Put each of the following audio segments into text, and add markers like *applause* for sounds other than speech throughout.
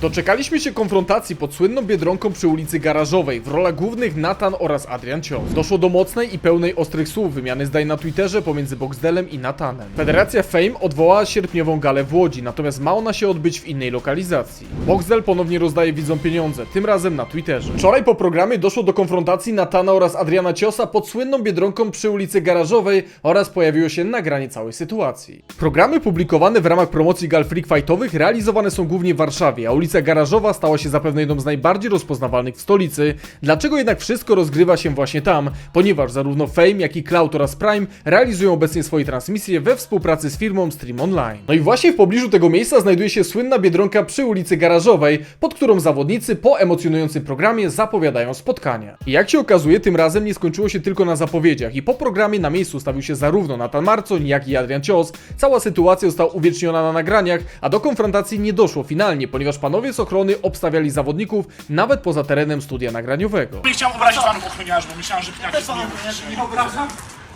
Doczekaliśmy się konfrontacji pod słynną Biedronką przy ulicy Garażowej. W rolach głównych Nathan oraz Adrian Cios. Doszło do mocnej i pełnej ostrych słów wymiany zdań na Twitterze pomiędzy Boxdelem i Nathanem. Federacja Fame odwołała sierpniową galę w Łodzi, natomiast ma ona się odbyć w innej lokalizacji. Boxdel ponownie rozdaje widzom pieniądze, tym razem na Twitterze. Wczoraj po programie doszło do konfrontacji Nathana oraz Adriana Ciosa pod słynną Biedronką przy ulicy Garażowej oraz pojawiło się nagranie całej sytuacji. Programy publikowane w ramach promocji gal freak fightowych realizowane są głównie w Warszawie, a ulica Garażowa stała się zapewne jedną z najbardziej rozpoznawalnych w stolicy. Dlaczego jednak wszystko rozgrywa się właśnie tam? Ponieważ zarówno Fame, jak i Cloud oraz Prime realizują obecnie swoje transmisje we współpracy z firmą Stream Online. No i właśnie w pobliżu tego miejsca znajduje się słynna Biedronka przy ulicy Garażowej, pod którą zawodnicy po emocjonującym programie zapowiadają spotkania. I jak się okazuje, tym razem nie skończyło się tylko na zapowiedziach i po programie na miejscu stawił się zarówno Nathan Marcoń, jak i Adrian Cios. Cała sytuacja została uwieczniona na nagraniach, a do konfrontacji nie doszło finalnie, ponieważ panowie z ochrony obstawiali zawodników nawet poza terenem studia nagraniowego. Nie chciałem obrazić panów ochroniarzy, bo myślałem, że pniak jest miły. Nie obrażam.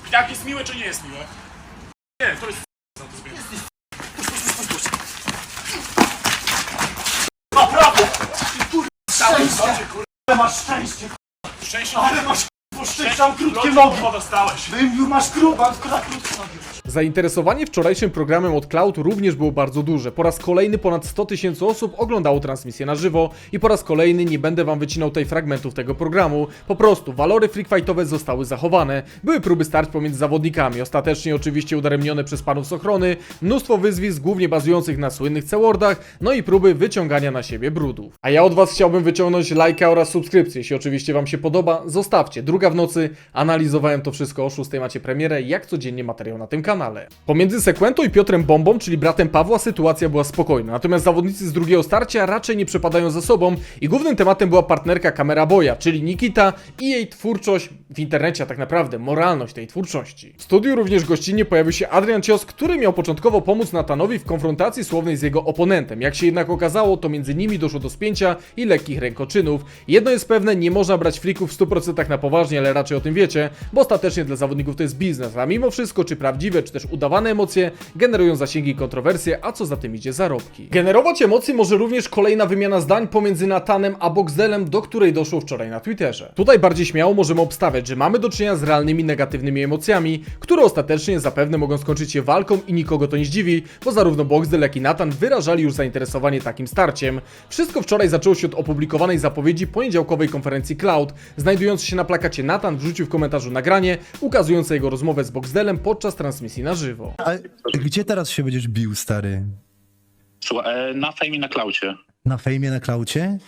Pniak jest miły czy nie jest miły? Nie, to jest za to zmienię. Naprawdę! Cały sobie, kurwa. Ale masz szczęście, Szczęście, ale masz szczęście, krótkie nogi. masz krótkie, mam tylko na krótkie nogi. Zainteresowanie wczorajszym programem od Cloud również było bardzo duże. Po raz kolejny ponad 100 tysięcy osób oglądało transmisję na żywo i po raz kolejny nie będę wam wycinał tej fragmentów tego programu. Po prostu walory freak fightowe zostały zachowane. Były próby starć pomiędzy zawodnikami, ostatecznie oczywiście udaremnione przez panów z ochrony, mnóstwo wyzwisk głównie bazujących na słynnych C-wordach, no i próby wyciągania na siebie brudów. A ja od was chciałbym wyciągnąć lajka oraz subskrypcję. Jeśli oczywiście wam się podoba, zostawcie. Druga w nocy, analizowałem to wszystko o 6 macie premierę, jak codziennie materiał na tym kanale. Pomiędzy Sekwentą i Piotrem Bombą, czyli bratem Pawła, sytuacja była spokojna. Natomiast zawodnicy z drugiego starcia raczej nie przepadają za sobą i głównym tematem była partnerka Kamera Boja, czyli Nikita i jej twórczość w internecie, a tak naprawdę moralność tej twórczości. W studiu również gościnnie pojawił się Adrian Cios, który miał początkowo pomóc Natanowi w konfrontacji słownej z jego oponentem. Jak się jednak okazało, to między nimi doszło do spięcia i lekkich rękoczynów. Jedno jest pewne, nie można brać frików w 100% na poważnie, ale raczej o tym wiecie, bo ostatecznie dla zawodników to jest biznes, a mimo wszystko, czy prawdziwe, czy też udawane emocje generują zasięgi i kontrowersje, a co za tym idzie zarobki. Generować emocje może również kolejna wymiana zdań pomiędzy Natanem a Boxdelem, do której doszło wczoraj na Twitterze. Tutaj bardziej śmiało możemy obstawiać, że mamy do czynienia z realnymi negatywnymi emocjami, które ostatecznie zapewne mogą skończyć się walką i nikogo to nie zdziwi, bo zarówno Boxdel jak i Natan wyrażali już zainteresowanie takim starciem. Wszystko wczoraj zaczęło się od opublikowanej zapowiedzi poniedziałkowej konferencji Cloud. Znajdujący się na plakacie Natan wrzucił w komentarzu nagranie ukazujące jego rozmowę z Boxdelem podczas transmisji na żywo. A gdzie teraz się będziesz bił, stary? Słuchaj, e, na fejmie na klaucie. Na fejmie, na klaucie?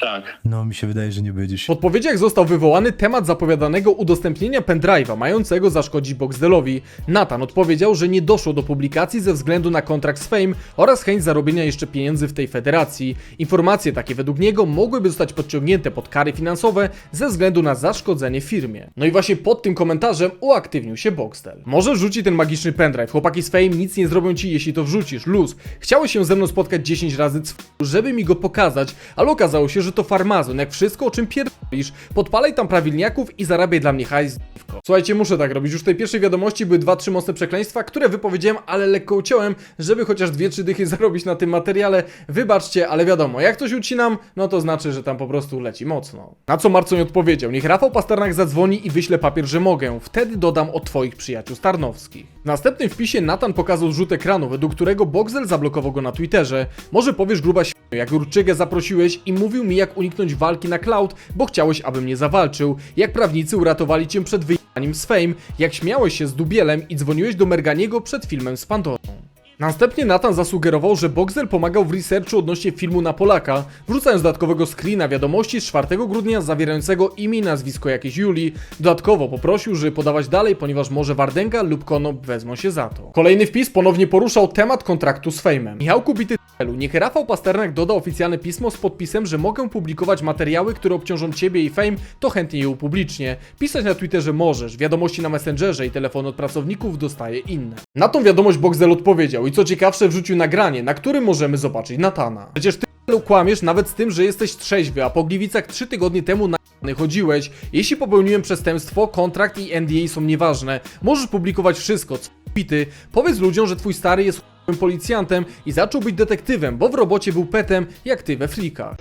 Tak. No, mi się wydaje, że nie będziesz. W podpowiedziach został wywołany temat zapowiadanego udostępnienia pendrive'a mającego zaszkodzić Boxdelowi. Nathan odpowiedział, że nie doszło do publikacji ze względu na kontrakt z Fame oraz chęć zarobienia jeszcze pieniędzy w tej federacji. Informacje takie według niego mogłyby zostać podciągnięte pod kary finansowe ze względu na zaszkodzenie firmie. No i właśnie pod tym komentarzem uaktywnił się Boxdel. Może wrzuci ten magiczny pendrive. Chłopaki z Fame nic nie zrobią ci, jeśli to wrzucisz. Luz. Chciałeś się ze mną spotkać 10 razy, żeby mi go pokazać, ale okazało się, że to farmazon, jak wszystko o czym pierdolisz. Podpalaj tam prawilniaków i zarabiaj dla mnie hajs. Słuchajcie, muszę tak robić. Już w tej pierwszej wiadomości były dwa, trzy mocne przekleństwa, które wypowiedziałem, ale lekko uciąłem, żeby chociaż dwie, trzy dychy *laughs* zarobić na tym materiale. Wybaczcie, ale wiadomo, jak coś ucinam, no to znaczy, że tam po prostu leci mocno. Na co Marcoń odpowiedział, niech Rafał Pasternak zadzwoni i wyśle papier, że mogę. Wtedy dodam od twoich przyjaciół Starnowskich. W następnym wpisie Nathan pokazał zrzut ekranu, według którego Boxel zablokował go na Twitterze. Może powiesz gruba ś... jak Urczygę zaprosiłeś i mówił mi jak uniknąć walki na cloud, bo chciałeś, abym nie zawalczył. Jak prawnicy uratowali cię przed wyjaniem z Fame, jak śmiałeś się z Dubielem i dzwoniłeś do Merganiego przed filmem z Pandorą. Następnie Nathan zasugerował, że Boxer pomagał w researchu odnośnie filmu na Polaka, wrzucając dodatkowego screena wiadomości z 4 grudnia zawierającego imię i nazwisko jakiejś Julii. Dodatkowo poprosił, żeby podawać dalej, ponieważ może Wardenga lub Konop wezmą się za to. Kolejny wpis ponownie poruszał temat kontraktu z Fejmem. Michałku bity Niech Rafał Pasternak doda oficjalne pismo z podpisem, że mogę publikować materiały, które obciążą ciebie i Fame, to chętnie je upublicznię. Pisać na Twitterze możesz, wiadomości na Messengerze i telefony od pracowników dostaje inne. Na tą wiadomość Boxel odpowiedział i co ciekawsze wrzucił nagranie, na którym możemy zobaczyć Natana. Przecież ty kłamiesz nawet z tym, że jesteś trzeźwy, a po Gliwicach trzy tygodnie temu na chodziłeś. Jeśli popełniłem przestępstwo, kontrakt i NDA są nieważne. Możesz publikować wszystko, co pity. Powiedz ludziom, że twój stary jest policjantem i zaczął być detektywem, bo w robocie był petem jak ty we flikach.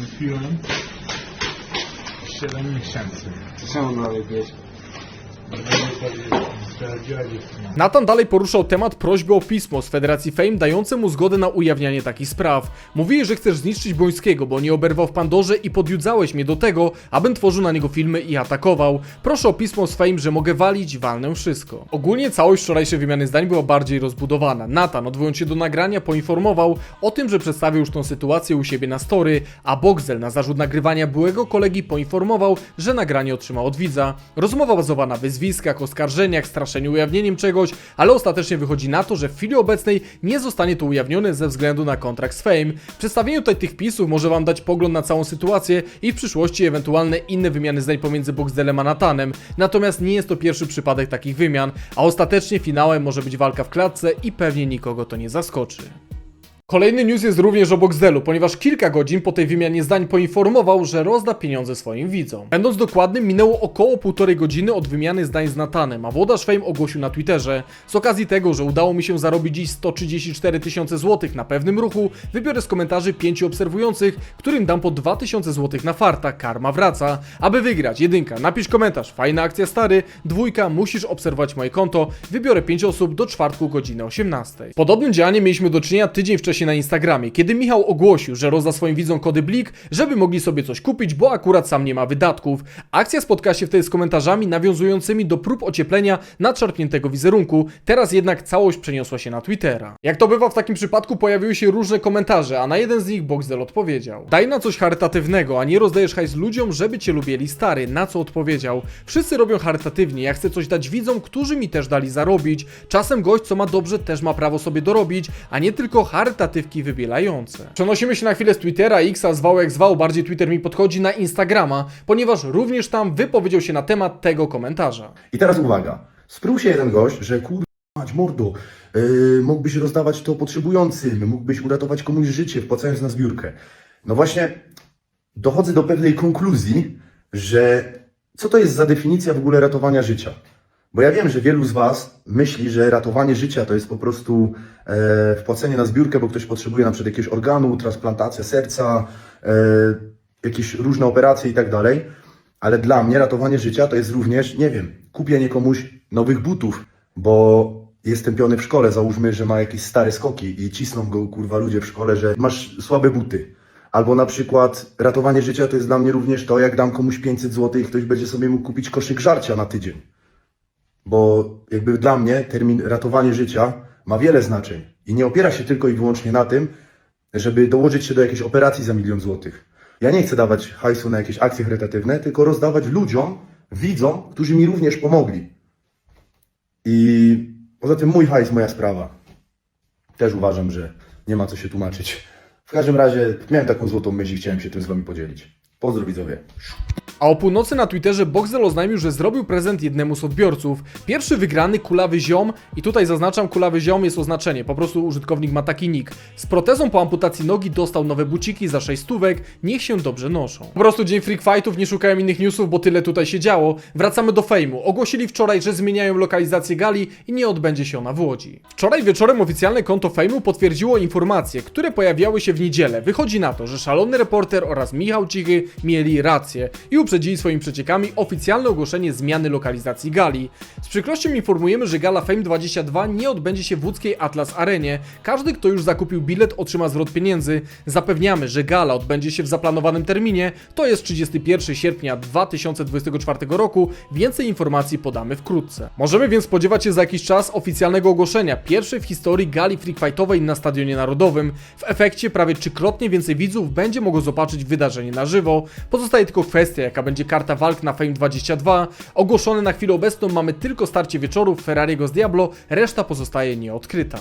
Wypiłem 7 miesięcy. Czemu dalej wiesz? Nathan dalej poruszał temat prośby o pismo z Federacji Fame dające mu zgodę na ujawnianie takich spraw. Mówili, że chcesz zniszczyć Bońskiego, bo nie oberwał w Pandorze i podjudzałeś mnie do tego, abym tworzył na niego filmy i atakował. Proszę o pismo z Fame, że mogę walić, walnę wszystko. Ogólnie całość wczorajszej wymiany zdań była bardziej rozbudowana. Nathan, odwołując się do nagrania, poinformował o tym, że przedstawił już tą sytuację u siebie na story, a Boxel na zarzut nagrywania byłego kolegi poinformował, że nagranie otrzymał od widza. Rozmowa bazowała na wyzwiskach, oskarżeniach, straszeniu ujawnieniem czegoś, ale ostatecznie wychodzi na to, że w chwili obecnej nie zostanie to ujawnione ze względu na kontrakt z Fame. Przedstawienie tutaj tych pisów może wam dać pogląd na całą sytuację i w przyszłości ewentualne inne wymiany zdań pomiędzy Boxdelem a Natanem. Natomiast nie jest to pierwszy przypadek takich wymian, a ostatecznie finałem może być walka w klatce i pewnie nikogo to nie zaskoczy. Kolejny news jest również o Boxdelu, ponieważ kilka godzin po tej wymianie zdań poinformował, że rozda pieniądze swoim widzom. Będąc dokładnym, minęło około półtorej godziny od wymiany zdań z Natanem, a włodarz Fame ogłosił na Twitterze z okazji tego, że udało mi się zarobić dziś 134 tysiące złotych na pewnym ruchu, wybiorę z komentarzy pięciu obserwujących, którym dam po 2000 złotych na farta, karma wraca. Aby wygrać, jedynka, napisz komentarz, fajna akcja stary, dwójka, musisz obserwować moje konto, wybiorę 5 osób do czwartku godziny 18. Podobnym działaniem mieliśmy do czynienia tydzień wcześniej na Instagramie, kiedy Michał ogłosił, że rozda swoim widzom kody Blik, żeby mogli sobie coś kupić, bo akurat sam nie ma wydatków. Akcja spotkała się wtedy z komentarzami nawiązującymi do prób ocieplenia nadszarpniętego wizerunku, teraz jednak całość przeniosła się na Twittera. Jak to bywa w takim przypadku, pojawiły się różne komentarze, a na jeden z nich Boxdel odpowiedział. Daj na coś charytatywnego, a nie rozdajesz hajs ludziom, żeby cię lubili stary, na co odpowiedział. Wszyscy robią charytatywnie, ja chcę coś dać widzom, którzy mi też dali zarobić. Czasem gość, co ma dobrze, też ma prawo sobie dorobić, a nie tylko charytatywki wybielające. Przenosimy się na chwilę z Twittera, Xa zwał jak zwał, bardziej Twitter mi podchodzi na Instagrama, ponieważ również tam wypowiedział się na temat tego komentarza. I teraz uwaga. Sprół się jeden gość, że mać mordo, yy, mógłbyś rozdawać to potrzebującym, mógłbyś uratować komuś życie, wpłacając na zbiórkę. No właśnie, dochodzę do pewnej konkluzji, że co to jest za definicja w ogóle ratowania życia? Bo ja wiem, że wielu z Was myśli, że ratowanie życia to jest po prostu e, wpłacenie na zbiórkę, bo ktoś potrzebuje na przykład jakiegoś organu, transplantacja serca, e, jakieś różne operacje i tak dalej. Ale dla mnie ratowanie życia to jest również, nie wiem, kupienie komuś nowych butów, bo jest tępiony w szkole, załóżmy, że ma jakieś stare skoki i cisną go kurwa ludzie w szkole, że masz słabe buty. Albo na przykład ratowanie życia to jest dla mnie również to, jak dam komuś 500 zł i ktoś będzie sobie mógł kupić koszyk żarcia na tydzień. Bo jakby dla mnie termin ratowanie życia ma wiele znaczeń i nie opiera się tylko i wyłącznie na tym, żeby dołożyć się do jakiejś operacji za milion złotych. Ja nie chcę dawać hajsu na jakieś akcje charytatywne, tylko rozdawać ludziom, widzom, którzy mi również pomogli. I poza tym mój hajs, moja sprawa. Też uważam, że nie ma co się tłumaczyć. W każdym razie miałem taką złotą myśl i chciałem się tym z wami podzielić. Pozdro widzowie. A o północy na Twitterze Boxel oznajmił, że zrobił prezent jednemu z odbiorców. Pierwszy wygrany, kulawy ziom, i tutaj zaznaczam, kulawy ziom jest oznaczenie, po prostu użytkownik ma taki nick. Z protezą po amputacji nogi dostał nowe buciki za 6 stówek, niech się dobrze noszą. Po prostu dzień freak fightów, nie szukałem innych newsów, bo tyle tutaj się działo. Wracamy do fejmu. Ogłosili wczoraj, że zmieniają lokalizację gali i nie odbędzie się ona w Łodzi. Wczoraj wieczorem oficjalne konto fejmu potwierdziło informacje, które pojawiały się w niedzielę. Wychodzi na to, że szalony reporter oraz Michał Cichy mieli rację i uprzedzili swoimi przeciekami oficjalne ogłoszenie zmiany lokalizacji gali. Z przykrością informujemy, że gala Fame 22 nie odbędzie się w łódzkiej Atlas Arenie. Każdy, kto już zakupił bilet, otrzyma zwrot pieniędzy. Zapewniamy, że gala odbędzie się w zaplanowanym terminie, to jest 31 sierpnia 2024 roku. Więcej informacji podamy wkrótce. Możemy więc spodziewać się za jakiś czas oficjalnego ogłoszenia pierwszej w historii gali freakfightowej na Stadionie Narodowym. W efekcie prawie trzykrotnie więcej widzów będzie mogło zobaczyć wydarzenie na żywo. Pozostaje tylko kwestia, jaka będzie karta walk na Fame 22. Ogłoszone na chwilę obecną mamy tylko starcie wieczoru Ferrariego z Diablo, reszta pozostaje nieodkryta.